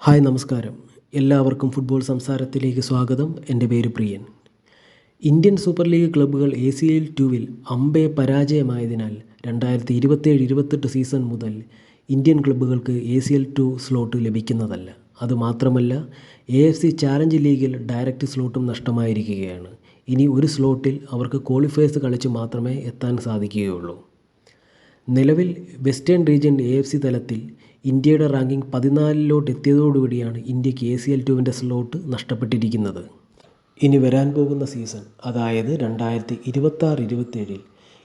Hi നമസ്കാരം. എല്ലാവർക്കും football സംസാരത്തിലേക്ക് സ്വാഗതം. എന്റെ പേര് പ്രിയൻ. ഇന്ത്യൻ സൂപ്പർ ലീഗ് ക്ലബ്ബുകൾ എ സി എൽ ടുവിൽ അമ്പെ പരാജയമായതിനാൽ രണ്ടായിരത്തി ഇരുപത്തേഴ് ഇരുപത്തെട്ട് സീസൺ മുതൽ Indian ക്ലബ്ബുകൾക്ക് A C L two slot ലഭിക്കുന്നതല്ല. അതുമാത്രമല്ല എ എഫ് സി ചാലഞ്ച് ലീഗിൽ ഡയറക്റ്റ് സ്ലോട്ടും നഷ്ടമായിരിക്കുകയാണ്. ഇനി ഒരു സ്ലോട്ടിൽ അവർക്ക് ക്വാളിഫയേഴ്സ് കളിച്ച് മാത്രമേ എത്താൻ സാധിക്കുകയുള്ളൂ. നിലവിൽ western region A F C തലത്തിൽ ഇന്ത്യയുടെ റാങ്കിംഗ് പതിനാലിലോട്ട് എത്തിയതോടുകൂടിയാണ് ഇന്ത്യയ്ക്ക് എ സി എൽ ടുവിന്റെ സ്ലോട്ട് നഷ്ടപ്പെട്ടിരിക്കുന്നത്. ഇനി വരാൻ പോകുന്ന സീസൺ അതായത് രണ്ടായിരത്തി ഇരുപത്താറ് ഇരുപത്തേഴിൽ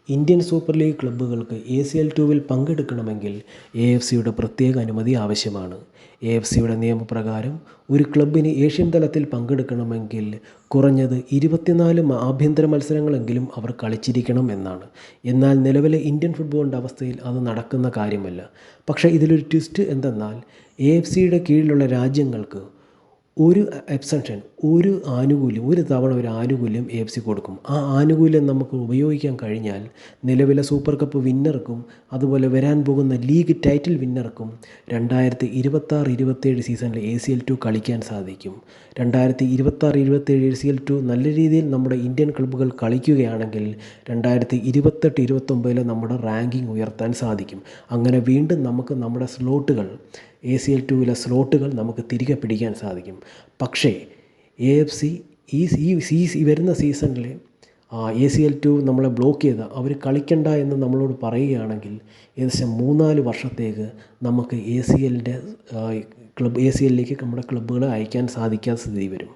ഇന്ത്യൻ സൂപ്പർ ലീഗ് ക്ലബ്ബുകൾക്ക് എ സി എൽ ടുവിൽ പങ്കെടുക്കണമെങ്കിൽ എ എഫ് സിയുടെ പ്രത്യേക അനുമതി ആവശ്യമാണ്. എ എഫ് സിയുടെ നിയമപ്രകാരം ഒരു ക്ലബിന് ഏഷ്യൻ തലത്തിൽ പങ്കെടുക്കണമെങ്കിൽ കുറഞ്ഞത് ഇരുപത്തിനാല് ആഭ്യന്തര മത്സരങ്ങളെങ്കിലും അവർ കളിച്ചിരിക്കണം എന്നാണ്. എന്നാൽ നിലവിലെ ഇന്ത്യൻ ഫുട്ബോളിന്റെ അവസ്ഥയിൽ അത് നടക്കുന്ന കാര്യമല്ല. പക്ഷേ ഇതിലൊരു ട്വിസ്റ്റ് എന്തെന്നാൽ എ എഫ് സിയുടെ കീഴിലുള്ള രാജ്യങ്ങൾക്ക് ഒരു എക്സെപ്ഷൻ ഒരു ആനുകൂല്യം ഒരു തവണ ഒരു ആനുകൂല്യം എ എഫ് സി കൊടുക്കും. ആ ആനുകൂല്യം നമുക്ക് ഉപയോഗിക്കാൻ കഴിഞ്ഞാൽ നിലവിലെ സൂപ്പർ കപ്പ് വിന്നർക്കും അതുപോലെ വരാൻ പോകുന്ന ലീഗ് ടൈറ്റിൽ വിന്നർക്കും രണ്ടായിരത്തി ഇരുപത്താറ് ഇരുപത്തേഴ് സീസണിൽ എ സി എൽ ടു കളിക്കാൻ സാധിക്കും. രണ്ടായിരത്തി ഇരുപത്താറ് ഇരുപത്തേഴ് എ സി എൽ ടു നല്ല രീതിയിൽ നമ്മുടെ ഇന്ത്യൻ ക്ലബ്ബുകൾ കളിക്കുകയാണെങ്കിൽ രണ്ടായിരത്തി ഇരുപത്തെട്ട് ഇരുപത്തൊമ്പതിൽ നമ്മുടെ റാങ്കിങ് ഉയർത്താൻ സാധിക്കും. അങ്ങനെ വീണ്ടും നമുക്ക് നമ്മുടെ സ്ലോട്ടുകൾ എ സി എൽ ടുവിലെ സ്ലോട്ടുകൾ നമുക്ക് തിരികെ പിടിക്കാൻ സാധിക്കും. പക്ഷേ എ എഫ് സി ഈ ഈ ഈ വരുന്ന സീസണിൽ എ സി എൽ ടു നമ്മളെ ബ്ലോക്ക് ചെയ്ത അവർ കളിക്കണ്ട എന്ന് നമ്മളോട് പറയുകയാണെങ്കിൽ ഏകദേശം മൂന്നാൽ വർഷത്തേക്ക് നമുക്ക് എ സി എല്ലിന്റെ ക്ലബ് എ സി എല്ലിലേക്ക് നമ്മുടെ ക്ലബ്ബുകളെ അയക്കാൻ സാധിക്കാത്ത സ്ഥിതി വരും.